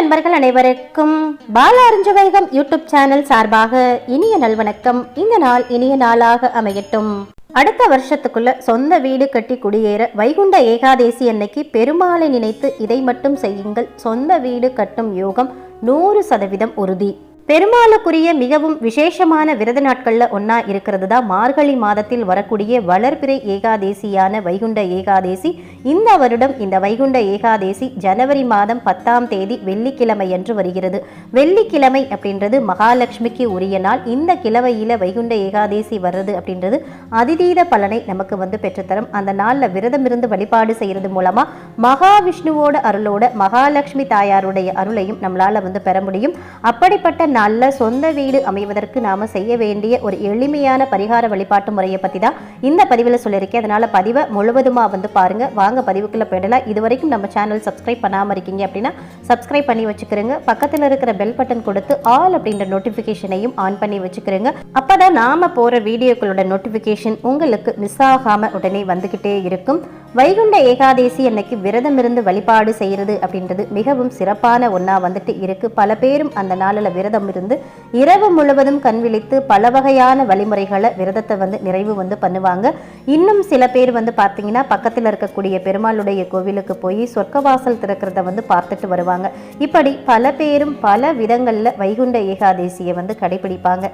நண்பர்கள் அனைவருக்கும் பால அறிஞ்சவைகம் YouTube channel சார்பாக இனிய நல்வணக்கம். இந்த நாள் இனிய நாளாக அமையட்டும். அடுத்த வருஷத்துக்குள்ள சொந்த வீடு கட்டி குடியேற வைகுண்ட ஏகாதேசி அன்னைக்கு பெருமாளை நினைத்து இதை மட்டும் செய்யுங்கள். சொந்த வீடு கட்டும் யோகம் நூறு சதவீதம் உறுதி. பெருமாளுக்குரிய மிகவும் விசேஷமான விரத நாட்கள்ல ஒன்றா இருக்கிறது தான் மார்கழி மாதத்தில் வரக்கூடிய வளர்பிறை ஏகாதேசியான வைகுண்ட ஏகாதேசி. இந்த வருடம் இந்த வைகுண்ட ஏகாதேசி ஜனவரி மாதம் பத்தாம் தேதி வெள்ளிக்கிழமை என்று வருகிறது. வெள்ளிக்கிழமை அப்படின்றது மகாலட்சுமிக்கு உரிய நாள். இந்த கிழமையில வைகுண்ட ஏகாதேசி வர்றது அப்படின்றது அதிதீத பலனை நமக்கு வந்து பெற்றுத்தரும். அந்த நாள்ல விரதம் இருந்து வழிபாடு செய்யறது மூலமா மகாவிஷ்ணுவோட அருளோட மகாலட்சுமி தாயாருடைய அருளையும் நம்மளால வந்து பெற முடியும். அப்படிப்பட்ட நல்ல சொந்த வீடு அமைவதற்கு நாம செய்ய வேண்டிய ஒரு எளிமையான பரிகார வழிபாட்டு முறையை பற்றி தான் இந்த பதிவில் சொல்லியிருக்கேன். அதனால் பதிவை முழுவதுமா வந்து பாருங்க. வாங்க பதிவுக்குள்ளே போயிடலாம். இது வரைக்கும் நம்ம சேனல் சப்ஸ்கிரைப் பண்ணாம இருக்கீங்க அப்படின்னா சப்ஸ்கிரைப் பண்ணி வச்சுக்கிறோங்க பக்கத்தில் இருக்கிற பெல் பட்டன் கொடுத்து ஆல் அப்படின்ற நோட்டிஃபிகேஷனையும் ஆன் பண்ணி வச்சுக்கிறோங்க அப்பதான் நாம போற வீடியோக்களோட நோட்டிஃபிகேஷன் உங்களுக்கு மிஸ் ஆகாம உடனே வந்துகிட்டே இருக்கும். வைகுண்ட ஏகாதேசி அன்னைக்கு விரதம் இருந்து வழிபாடு செய்யறது அப்படின்றது மிகவும் சிறப்பான ஒன்றா வந்துட்டு இருக்கு. பல பேரும் அந்த நாளில் விரதம் இருந்து இரவு முழுவதும் கண் விழித்து பல வகையான வழிமுறைகளை விரதத்தை வந்து நிறைவு வந்து பண்ணுவாங்க. இன்னும் சில பேர் வந்து பார்த்தீங்கன்னா பக்கத்தில் இருக்கக்கூடிய பெருமாளுடைய கோவிலுக்கு போய் சொர்க்கவாசல் திறக்கிறத வந்து பார்த்துட்டு வருவாங்க. இப்படி பல பேரும் பல விதங்களில் வைகுண்ட ஏகாதேசியை வந்து கடைபிடிப்பாங்க.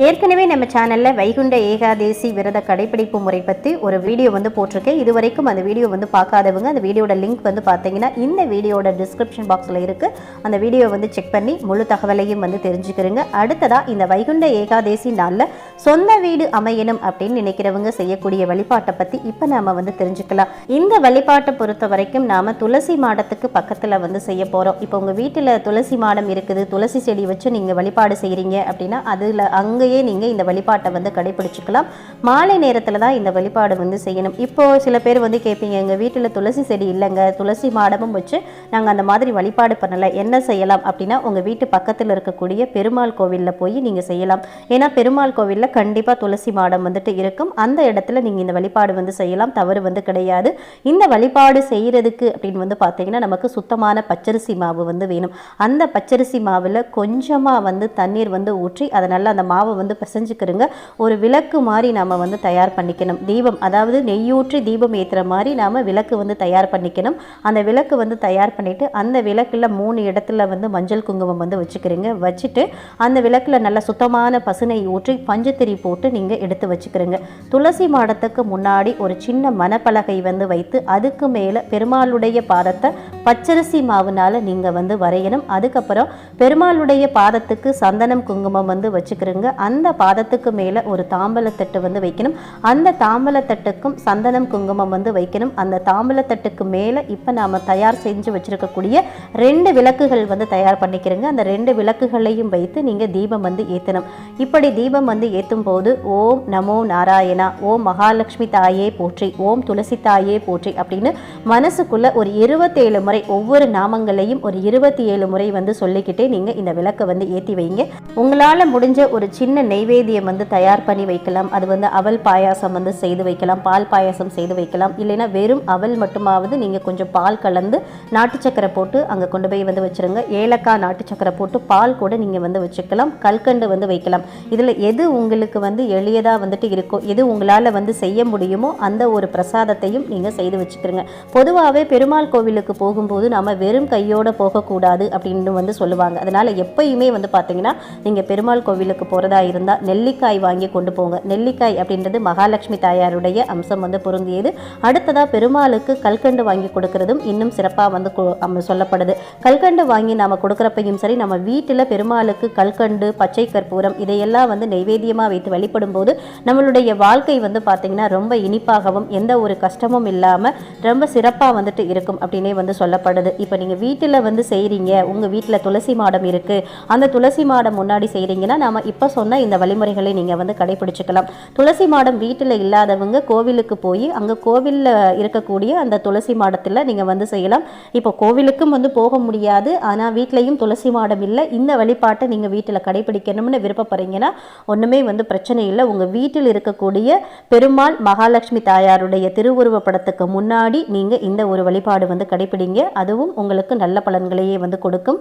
ஏற்கனவே நம்ம சேனலில் வைகுண்ட ஏகாதேசி விரத கடைபிடிப்பு முறை பற்றி ஒரு வீடியோ வந்து போட்டிருக்கேன். இது வரைக்கும் அந்த வீடியோ வந்து பார்க்காதவங்க அந்த வீடியோட லிங்க் வந்து பார்த்தீங்கன்னா இந்த வீடியோட டிஸ்கிரிப்ஷன் பாக்ஸில் இருக்குது அந்த வீடியோ வந்து செக் பண்ணி முழு தகவலையும் வந்து தெரிஞ்சுக்கிறீங்க. அடுத்ததாக இந்த வைகுண்ட ஏகாதேசி நாளில் சொந்த வீடு அமையணும் அப்படின்னு நினைக்கிறவங்க செய்யக்கூடிய வழிபாட்டை பற்றி இப்போ நாம் வந்து தெரிஞ்சுக்கலாம். இந்த வழிபாட்டை பொறுத்த வரைக்கும் நாம் துளசி மாடத்துக்கு பக்கத்தில் வந்து செய்ய போகிறோம் இப்போ உங்கள் வீட்டில் துளசி மாடம் இருக்குது துளசி செடி வச்சு நீங்கள் வழிபாடு செய்கிறீங்க அப்படின்னா அதில் அங்கேயே நீங்கள் இந்த வழிபாட்டை வந்து கடைபிடிச்சிக்கலாம். மாலை நேரத்தில் தான் இந்த வழிபாடு வந்து செய்யணும். இப்போ சில பேர் வந்து கேட்பீங்க எங்கள் வீட்டில் துளசி செடி இல்லைங்க. துளசி மாடமும் வச்சு நாங்கள் அந்த மாதிரி வழிபாடு பண்ணலை. என்ன செய்யலாம்? அப்படின்னா உங்கள் வீட்டு பக்கத்தில் இருக்கக்கூடிய பெருமாள் கோவிலில் போய் நீங்கள் செய்யலாம். ஏன்னா பெருமாள் கோவிலில் கண்டிப்பாக துளசி மாடம் வந்துட்டு இருக்கும். அந்த இடத்துல நீங்கள் இந்த வழிபாடு வந்து செய்யலாம். தவறு வந்து கிடையாது. இந்த வழிபாடு செய்கிறதுக்கு அப்படின்னு வந்து பார்த்தீங்கன்னா நமக்கு சுத்தமான பச்சரிசி மாவு வந்து வேணும். அந்த பச்சரிசி மாவில் கொஞ்சமாக வந்து தண்ணீர் வந்து ஊற்றி அதை நல்லா அந்த மாவை வந்து பிசைஞ்சுக்கிறோங்க. ஒரு விளக்கு மாதிரி நாம் வந்து தயார் பண்ணிக்கணும். தீபம் அதாவது நெய்யூற்றி தீபம் ஏற்றுற மாதிரி நாம் விளக்கு வந்து தயார் பண்ணிக்கணும். அந்த விளக்கு வந்து தயார் பண்ணிவிட்டு அந்த விளக்கில் மூணு இடத்துல வந்து மஞ்சள் குங்குமம் வந்து வச்சுக்கிறீங்க. வச்சுட்டு அந்த விளக்கில் நல்ல சுத்தமான பசுனை ஊற்றி பஞ்சுத்திரி போட்டு நீங்கள் எடுத்து வச்சுக்கிறீங்க. துளசி மாடத்துக்கு முன்னாடி ஒரு சின்ன மணப்பலகை வந்து வைத்து அதுக்கு மேலே பெருமாளுடைய பாதத்தை பச்சரிசி மாவுனால் நீங்கள் வந்து வரையணும். அதுக்கப்புறம் பெருமாளுடைய பாதத்துக்கு சந்தனம் குங்குமம் வந்து வச்சுக்கிறீங்க. அந்த பாதத்துக்கு மேலே ஒரு தாம்பலத்தட்டு வந்து வைக்கணும். அந்த தாம்பலத்தட்டுக்கும் சந்தனம் குங்குமம் வந்து வைக்கணும். அந்த தாம்பலத்தட்டுக்கு மேலே இப்போ நாம் தயார் செஞ்சு வச்சுருக்கக்கூடிய ரெண்டு விளக்குகள் வந்து தயார் பண்ணிக்கிறேங்க. அந்த ரெண்டு விளக்குகளையும் வைத்து நீங்கள் தீபம் வந்து ஏற்றணும் இப்படி தீபம் வந்து ஏற்றும் போது ஓம் நமோ நாராயணா ஓம் மகாலட்சுமி தாயே போற்றி ஓம் துளசி தாயே போற்றி அப்படின்னு மனசுக்குள்ள ஒரு இருபத்தேழு முறை ஒவ்வொரு நாமங்களையும் ஒரு இருபத்தி ஏழு முறை வந்து சொல்லிக்கிட்டே நீங்கள் இந்த விளக்கை வந்து ஏற்றி வைங்க. உங்களால் முடிஞ்ச ஒரு சின்ன நெய்வேத்தியம் வந்து தயார் பண்ணி வைக்கலாம்? அது வந்து அவல் பாயாசம் வந்து செய்து வைக்கலாம் பால் பாயாசம் செய்து வைக்கலாம். இல்லைன்னா வெறும் அவல் மட்டுமாவது நீங்கள் கொஞ்சம் பால் கலந்து நாட்டு சக்கரை போட்டு அங்கே கொண்டு போய் வந்து வச்சுருங்க. ஏலக்காய் நாட்டு சக்கரை போட்டு பால் கூட நீங்கள் வந்து வச்சுக்கலாம். கல்கண்டு வந்து வைக்கலாம். இதில் எது உங்களுக்கு வந்து எளியதாக வந்துட்டு இருக்கோ எது உங்களால் வந்து செய்ய முடியுமோ அந்த ஒரு பிரசாதத்தையும் நீங்கள் செய்து வச்சுக்கிறங்க பொதுவாகவே பெருமாள் கோவிலுக்கு போகும்போது நம்ம வெறும் கையோடு போகக்கூடாது அப்படின்னு வந்து சொல்லுவாங்க. அதனால் எப்பயுமே வந்து பார்த்தீங்கன்னா நீங்கள் பெருமாள் கோவிலுக்கு போகிறதா இருந்தால் நெல்லிக்காய் வாங்கி கொண்டு போங்க. நெல்லிக்காய் அப்படின்றது மகாலட்சுமி தாயாருடைய அம்சம் வந்து பொருந்தியது. அடுத்ததாக பெருமாளுக்கு கல்கண்டு வாங்கி கொடுக்கறதும் இன்னும் சிறப்பாக வந்து கொ- சொல்லப்படுது. கல்கண்டு வாங்கி நாம் கொடுக்குறப்பையும் சரி நம்ம வீட்டில் பெருமாளுக்கு கல்கண்டு பச்சை கற்பூரம் இதையெல்லாம் வந்து நைவேத்தியமாக வைத்து வழிபடும் போது நம்மளுடைய வாழ்க்கை வந்து பார்த்திங்கன்னா ரொம்ப இனிப்பாகவும் எந்த ஒரு கஷ்டமும் இல்லாமல் ரொம்ப சிறப்பாக வந்துட்டு இருக்கும் அப்படின்னே வந்து சொல்லப்படுது. இப்போ நீங்கள் வீட்டில் வந்து செய்கிறீங்க உங்கள் வீட்டில் துளசி மாடம் இருக்குது அந்த துளசி மாடம் முன்னாடி செய்கிறீங்கன்னா நாம இப்போ சொன்ன இந்த வழிமுறைகளை நீங்கள் வந்து கடைபிடிச்சுக்கலாம். துளசி மாடம் வீட்டில் இல்லாதவங்க கோவிலுக்கு போய் அங்கே கோவிலில் இருக்கக்கூடிய அந்த துளசி மாடத்தில் நீங்கள் வந்து செய்யலாம். இப்போ கோவிலுக்கும் வந்து போக முடியாது. ஆனால் வீட்லேயும் துளசி மாடம் இல்லை. இந்த வழிபாட்டை நீங்கள் வீட்டில் கடைபிடிக்கணும்னு விருப்பப்படுறீங்கன்னா ஒன்றுமே வந்து பிரச்சனை இல்லை. உங்கள் வீட்டில் இருக்கக்கூடிய பெருமாள் மகாலட்சுமி தாயாருடைய திருவுருவ படத்துக்கு முன்னாடி நீங்கள் இந்த ஒரு வழிபாடு வந்து கடைபிடிங்க. அதுவும் உங்களுக்கு நல்ல பலன்களையே வந்து கொடுக்கும்.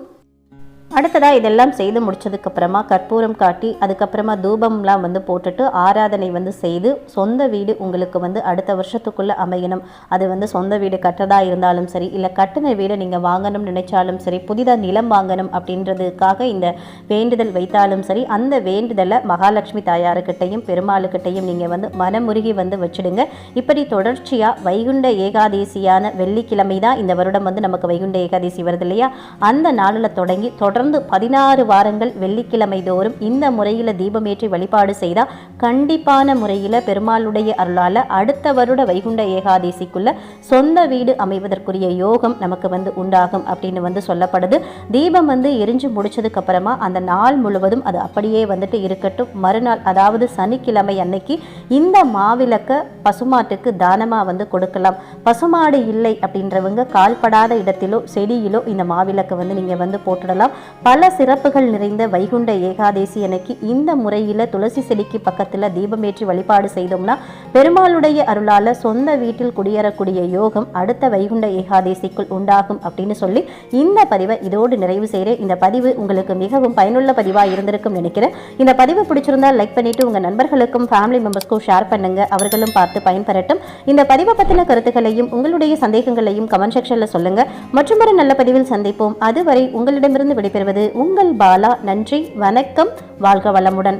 அடுத்ததாக இதெல்லாம் செய்து முடிச்சதுக்கப்புறமா கற்பூரம் காட்டி அதுக்கப்புறமா தூபம்லாம் வந்து போட்டுட்டு ஆராதனை வந்து செய்து சொந்த வீடு உங்களுக்கு வந்து அடுத்த வருஷத்துக்குள்ளே அமையணும். அது வந்து சொந்த வீடு கட்டுறதா இருந்தாலும் சரி இல்லை கட்டின வீடை நீங்கள் வாங்கணும்னு நினைச்சாலும் சரி புதிதாக நிலம் வாங்கணும் அப்படின்றதுக்காக இந்த வேண்டுதல் வைத்தாலும் சரி அந்த வேண்டுதலை மகாலட்சுமி தாயாருக்கிட்டையும் பெருமாளுக்கிட்டையும் நீங்கள் வந்து மனமுருகி வந்து வச்சிடுங்க. இப்படி தொடர்ச்சியாக வைகுண்ட ஏகாதேசியான வெள்ளிக்கிழமை தான் இந்த வருடம் வந்து நமக்கு வைகுண்ட ஏகாதேசி வருது இல்லையா? அந்த நாளில் தொடங்கி தொடர் தொடர்ந்து பதினாறு வாரங்கள் வெள்ளிக்கிழமை தோறும் இந்த முறையில் தீபமேற்றி வழிபாடு செய்தால் கண்டிப்பான முறையில் பெருமாளுடைய அருளால் அடுத்த வருட வைகுண்ட ஏகாதேசிக்குள்ள சொந்த வீடு அமைவதற்குரிய யோகம் நமக்கு வந்து உண்டாகும் அப்படின்னு வந்து சொல்லப்படுது. தீபம் வந்து எரிஞ்சு முடிச்சதுக்கு அப்புறமா அந்த நாள் முழுவதும் அது அப்படியே வந்துட்டு இருக்கட்டும். மறுநாள் அதாவது சனிக்கிழமை அன்னைக்கு இந்த மாவிளக்க பசுமாட்டுக்கு தானமாக வந்து கொடுக்கலாம். பசுமாடு இல்லை அப்படின்றவங்க கால்படாத இடத்திலோ செடியிலோ இந்த மாவிளக்கை வந்து நீங்கள் வந்து போட்டுடலாம். பல சிறப்புகள் நிறைந்த வைகுண்ட ஏகாதேசி அன்னைக்கு இந்த முறையில் துளசி செடிக்கு பக்கத்தில் தீபமேற்றி வழிபாடு செய்தோம்னா பெருமாளுடைய அருளால் சொந்த வீட்டில் குடியேறக்கூடிய யோகம் அடுத்த வைகுண்ட ஏகாதேசிக்குள் உண்டாகும் அப்படின்னு சொல்லி இந்த பதிவை இதோடு நிறைவு செய்கிறேன் இந்த பதிவு உங்களுக்கு மிகவும் பயனுள்ள பதிவாக இருந்திருக்கும் நினைக்கிறேன். இந்த பதிவு பிடிச்சிருந்தால் லைக் பண்ணிட்டு உங்கள் நண்பர்களுக்கும் ஃபேமிலி மெம்பர்ஸ்க்கும் ஷேர் பண்ணுங்க. அவர்களும் பார்த்து பயன்பெறட்டும். இந்த பதிவை பற்றின கருத்துக்களையும் உங்களுடைய சந்தேகங்களையும் கமெண்ட் செக்ஷனில் சொல்லுங்க. மற்றும் ஒரு நல்ல பதிவில் சந்திப்போம். அதுவரை உங்களிடமிருந்து பெறுவது உங்கள் பாலா. நன்றி வணக்கம் வாழ்க வளமுடன்.